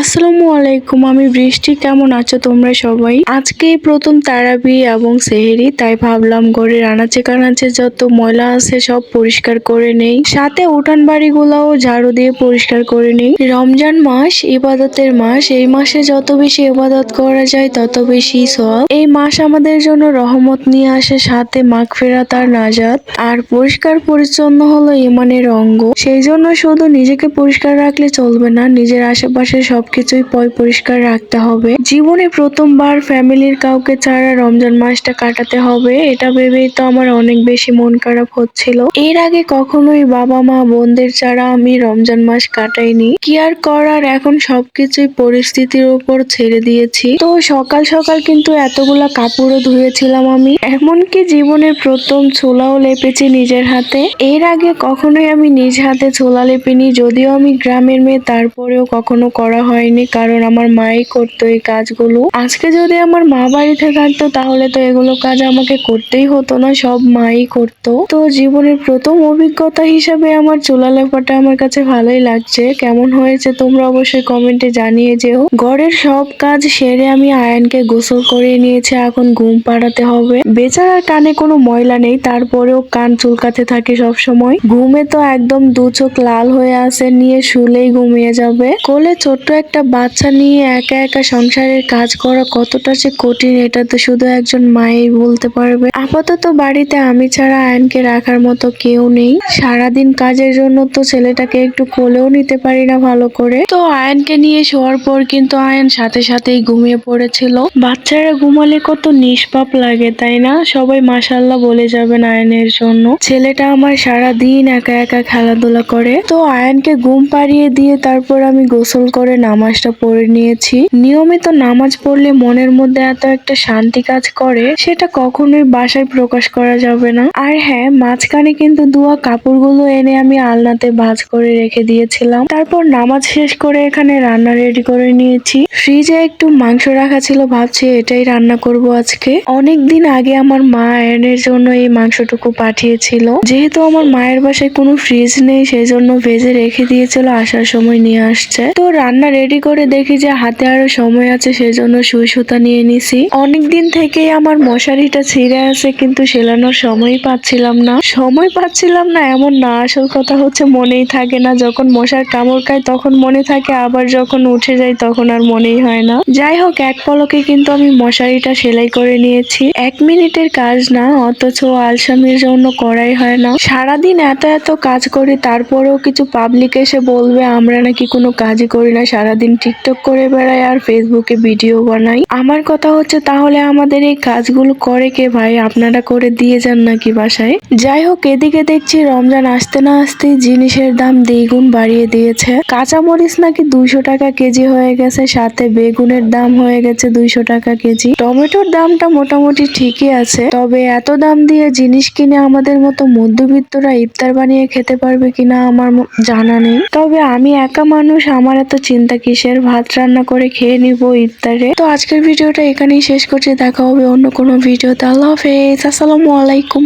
আসসালামু আলাইকুম, আমি বৃষ্টি। কেমন আছো তোমরা সবাই? আজকেই প্রথম তারাবি এবং সেহেরি, তাই ভাবলাম ঘরের আনাচে কানাচে যত ময়লা আছে সব পরিষ্কার করে নেই। সাথে উঠান বাড়িগুলোও ঝাড়ু দিয়ে পরিষ্কার করে নেই। রমজান মাস, ইবাদতের মাস, এই মাসে যত বেশি ইবাদত করা যায়, তত বেশি সওয়াব। এই মাস আমাদের জন্য রহমত নিয়ে আসে, সাথে মাগফিরাত তার নাজাত। আর পরিষ্কার পরিচ্ছন্ন হলো ইমানের অঙ্গ। সেই জন্য শুধু নিজেকে পরিষ্কার রাখলে চলবে না, নিজের আশেপাশে সবকিছুই পয় পরিষ্কার রাখতে হবে। জীবনে প্রথমবার ফ্যামিলির কাউকে ছাড়া রমজান মাসটা কাটাতে হবে, এটা ভেবেই তো আমার অনেক বেশি মন খারাপ হচ্ছিল। এর আগে কখনোই বাবা, মা, বোনদের ছাড়া আমি রমজান মাস কাটাইনি। কি আর করার, এখন সবকিছুই পরিস্থিতির উপর ছেড়ে দিয়েছি। তো সকাল সকাল কিন্তু এতগুলা কাপড়ও ধুয়েছিলাম আমি। এমনকি জীবনের প্রথম ছোলাও লেপেছি নিজের হাতে। এর আগে কখনোই আমি নিজ হাতে ছোলা লেপিনি, যদিও আমি গ্রামের মেয়ে, তারপরেও কখনো করা হয়নি, কারণ আমার মাই করতো এই কাজগুলো। আজকে যদি আমার মা বাড়িতে থাকতো, তাহলে তো এগুলো কাজ আমাকে করতেই হতো না, সব মাই করতো। তো জীবনের প্রথম অভিজ্ঞতা হিসাবে আমার চুলা লেপাটা আমার কাছে ভালোই লাগছে। কেমন হয়েছে তোমরা অবশ্যই কমেন্টে জানিয়ে যেও। ঘরের সব কাজ সেরে আমি আয়নকে গোসল করে নিয়েছি, এখন ঘুম পাড়াতে হবে। বেচারার কানে কোনো ময়লা নেই, তারপরেও কান চুলকাতে থাকে সব সময় ঘুমে তো একদম দু চোখ লাল হয়ে আছে, নিয়ে শুলেই ঘুমিয়ে যাবে। কোলে ছোট্ট একটা বাচ্চা নিয়ে একা একা সংসারের কাজ করা কতটা যে কঠিন, এটা তো শুধু একজন মাই বলতে পারবে। আপাতত বাড়িতে আমি ছাড়া আয়নকে রাখার মতো কেউ নেই। সারাদিন কাজের জন্য তো ছেলেটাকে একটু কোলেও নিতে পারি না ভালো করে। তো আয়নকে নিয়ে শোয়ার পর কিন্তু আয়ন সাথে সাথেই ঘুমিয়ে পড়েছিল। বাচ্চারা ঘুমালে কত নিষ্পাপ লাগে, তাই না? সবাই মাসাল্লাহ বলে যাবেন আয়নের জন্য। ছেলেটা আমার সারা দিন একা একা খেলাধুলা করে। তো আয়নকে ঘুম পাড়িয়ে দিয়ে তারপর আমি গোসল করে নামাজটা পড়ে নিয়েছি। নিয়মিত নামাজ পড়লে মনের মধ্যে এত একটা শান্তি কাজ করে, সেটা কখনোই বাসায় প্রকাশ করা যাবে না। আর হ্যাঁ মাঝখানে কিন্তু দুয়া কাপড়গুলো এনে আমি আলনাতে ভাজ করে রেখে দিয়েছিলাম। তারপর নামাজ শেষ করে এখানে রান্না রেডি করে নিয়েছি। ফ্রিজে একটু মাংস রাখা ছিল, ভাবছি এটাই রান্না করব আজকে। অনেক দিন আগে আমার মা আয়নের জন্য এই মাংসটুকু পাঠিয়েছিল। যেহেতু আমার মায়ের বাসায় কোনো ফ্রিজ নেই সেই জন্য ভেজে রেখে দিয়েছিল, আসার সময় নিয়ে আসছে। তো রান্না রেডি করে দেখি যে হাতে আরও সময় আছে, সেজন্য সুই সুতা নিয়ে নিছি। অনেক দিন থেকেই আমার মশারিটা ছিঁড়ে আছে, কিন্তু সেলানোর সময় পাচ্ছিলাম না। সময় পাচ্ছিলাম না, এমন না, আসল কথা হচ্ছে মনেই থাকে না। যখন মশার কামড় খায়, তখন মনে থাকে, আবার যখন উঠে যায় তখন আর মনেই হয় না। যাই হোক, এক পলকে কিন্তু আমি মশারিটা সেলাই করে নিয়েছি। এক মিনিটের কাজ না, অথচ আলসামির জন্য করাই হয় না। সারাদিন এত এত কাজ করি, তারপরেও কিছু পাবলিক এসে বলবে, আমরা নাকি কোনো কাজই করি না সারাদিন টিকটক করে বেড়াই আর ফেসবুকে ভিডিও বানাই। আমার কথা হচ্ছে, তাহলে আমাদের এই কাজগুলো করে কে ভাই? আপনারা করে দিয়ে যান নাকি বাসায়? যাই হোক, এদিকে দেখছি রমজান আসতে না আসতেই জিনিসের দাম দ্বিগুণ বাড়িয়ে দিয়েছে। কাঁচামরিচ নাকি দুইশো টাকা কেজি হয়ে গেছে, সাথে বেগুনের দাম হয়ে গেছে দুইশো টাকা কেজি। টমেটোর দামটা মোটামুটি ঠিকই আছে, তবে এত দাম দিয়ে জিনিস কিনে আমাদের মতো মধ্যবিত্তরা ইফতার বানিয়ে খেতে পারবে কিনা আমার জানা নেই। তবে আমি একা মানুষ, আমার এত চিন্তা কিসের ভাত রান্না করে খেয়ে নিব ইফতারে। তো আজকের ভিডিওটা এখানেই শেষ করছি। দেখা হবে অন্য কোনো ভিডিওতে। আল্লাহ হাফেজ। আসসালামু আলাইকুম।